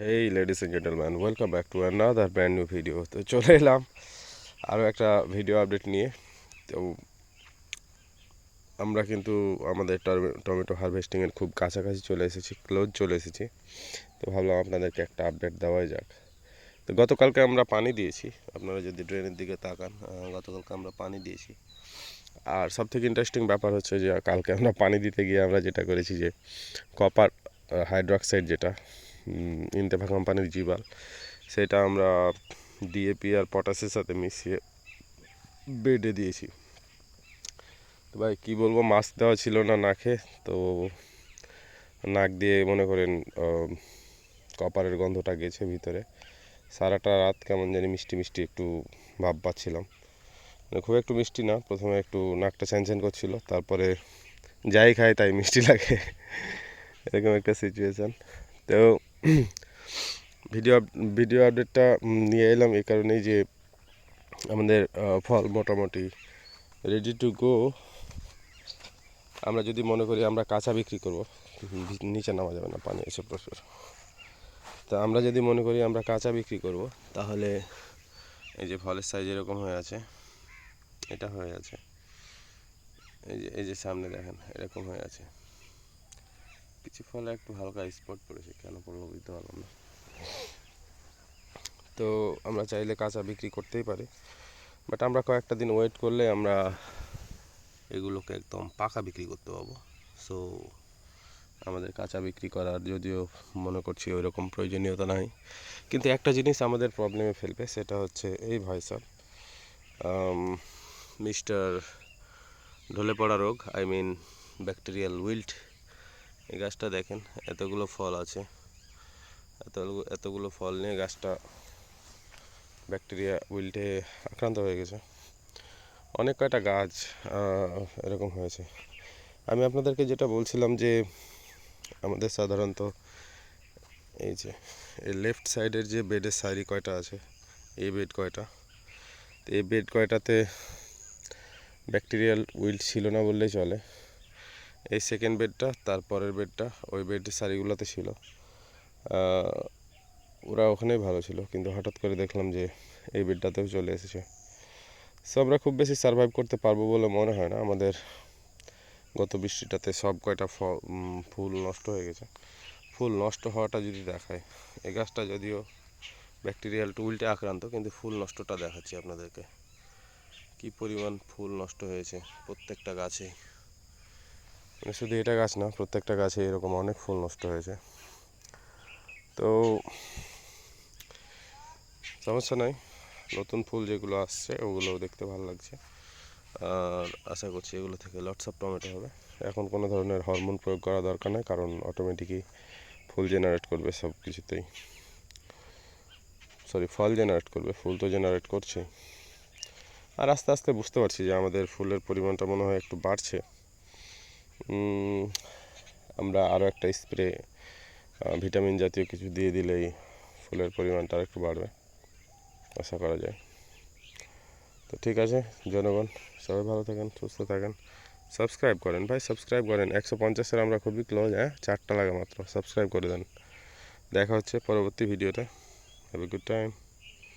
Hey ladies and gentleman welcome back to another brand new video তো চলে এলাম আরও একটা ভিডিও আপডেট নিয়ে। তো আমরা কিন্তু আমাদের টমে- টমেটো হারভেস্টিংয়ের খুব কাছাকাছি চলে এসেছি ক্লোজ চলে এসেছি। তো ভাবলাম আপনাদেরকে একটা আপডেট দেওয়াই যাক। তো গতকালকে আমরা পানি দিয়েছি, আপনারা যদি ড্রেনের দিকে তাকান গতকালকে আমরা পানি দিয়েছি। আর সব থেকে ইন্টারেস্টিং ব্যাপার হচ্ছে যে, কালকে আমরা পানি দিতে গিয়ে আমরা যেটা করেছি যে কপার হাইড্রোক্সাইড যেটা ইনতেফা কোম্পানির জিবাল। সেটা আমরা ডিএপি আর পটাশের সাথে মিশিয়ে বেডে দিয়েছি। তো ভাই, কী বলব, মাছ দেওয়া ছিল না নাকে, তো নাক দিয়ে মনে করেন কপারের গন্ধটা গেছে ভিতরে। সারাটা রাত কেমন জানি মিষ্টি মিষ্টি একটু ভাব পাচ্ছিলাম। খুব একটু মিষ্টি না, প্রথমে একটু নাকটা চ্যানচ্যান করছিল, তারপরে যাই খায় তাই মিষ্টি লাগে। এরকম একটা সিচুয়েশান তো ভিডিও ভিডিও আপডেটটা নিয়ে এলাম এই কারণেই যে আমাদের ফল মোটামুটি রেডি টু গো আমরা যদি মনে করি আমরা কাঁচা বিক্রি করব নিচে নামা যাবে না পানি এসে প্রচুর। তা আমরা যদি মনে করি আমরা কাঁচা বিক্রি করব, তাহলে এই যে ফলের সাইজ এরকম হয়ে আছে, এটা হয়ে আছে। এই যে এই যে সামনে দেখেন, এরকম হয়ে আছে। কিছু ফলে একটু হালকা স্পট পড়েছে, কেন পড়ল বুঝতে পারলাম না। তো আমরা চাইলে কাঁচা বিক্রি করতেই পারি। বাট আমরা কয়েকটা দিন ওয়েট করলে আমরা এগুলোকে একদম পাকা বিক্রি করতে পারব। সো আমাদের কাঁচা বিক্রি করার যদিও মনে করছি ওই রকম প্রয়োজনীয়তা নাই। কিন্তু একটা জিনিস আমাদের প্রবলেমে ফেলবে, সেটা হচ্ছে এই ভয় সব মিস্টার ঢলে পড়া রোগ আই মিন ব্যাকটেরিয়াল উইল্ট এই গাছটা দেখেন, এতগুলো ফল আছে। এতগুলো এতগুলো ফল নিয়ে গাছটা ব্যাকটেরিয়া উইল্টে আক্রান্ত হয়ে গেছে। অনেক কয়টা গাছ এরকম হয়েছে। আমি আপনাদেরকে যেটা বলছিলাম যে, আমাদের সাধারণত এই যে, এই লেফট সাইডের যে বেডের সাইডে কয়টা আছে, এই বেড কয়টা? তো এই বেড কয়টাতে ব্যাকটেরিয়াল উইল্ট ছিল না বললেই চলে। এই সেকেন্ড বেডটা তারপরের বেডটা ওই বেডের সারিগুলোতে ছিল। ওরা ওখানেই ভালো ছিল, কিন্তু হঠাৎ করে দেখলাম যে এই বেডটাতেও চলে এসেছে। সো আমরা খুব বেশি সার্ভাইভ করতে পারব বলে মনে হয় না। আমাদের গত বৃষ্টিটাতে সব কয়টা ফুল নষ্ট হয়ে গেছে। ফুল নষ্ট হওয়াটা যদি দেখায়, এই গাছটা যদিও ব্যাকটেরিয়াল উল্টে আক্রান্ত, কিন্তু ফুল নষ্টটা দেখাচ্ছি আপনাদেরকে। কি পরিমাণ ফুল নষ্ট হয়েছে প্রত্যেকটা গাছে। মানে শুধু এটা গাছ না, প্রত্যেকটা গাছে এরকম অনেক ফুল নষ্ট হয়েছে। তো সমস্যা নাই, নতুন ফুল যেগুলো আসছে ওগুলো দেখতে ভালো লাগছে। আর আশা করছি এগুলো থেকে লটস অফ টমেটো হবে। এখন কোনো ধরনের হরমোন প্রয়োগ করা দরকার নেই, কারণ অটোমেটিকই ফুল জেনারেট করবে সব কিছুতেই। সরি ফল জেনারেট করবে, ফুল তো জেনারেট করছে আর আস্তে আস্তে বুঝতে পারছি যে আমাদের ফুলের পরিমাণটা মনে হয় একটু বাড়ছে। আমরা আরও একটা স্প্রে ভিটামিন জাতীয় কিছু দিয়ে দিলেই ফুলের পরিমাণটা আর একটু বাড়বে, আশা করা যায়। তো ঠিক আছে, জনগণ, সবাই ভালো থাকেন, সুস্থ থাকেন। সাবস্ক্রাইব করেন, ভাই সাবস্ক্রাইব করেন। একশো পঞ্চাশের আমরা খুবই ক্লোজ হ্যাঁ? চারটা লাগে মাত্র সাবস্ক্রাইব করে দেন। দেখা হচ্ছে পরবর্তী ভিডিওতে হ্যাভ এ গুড টাইম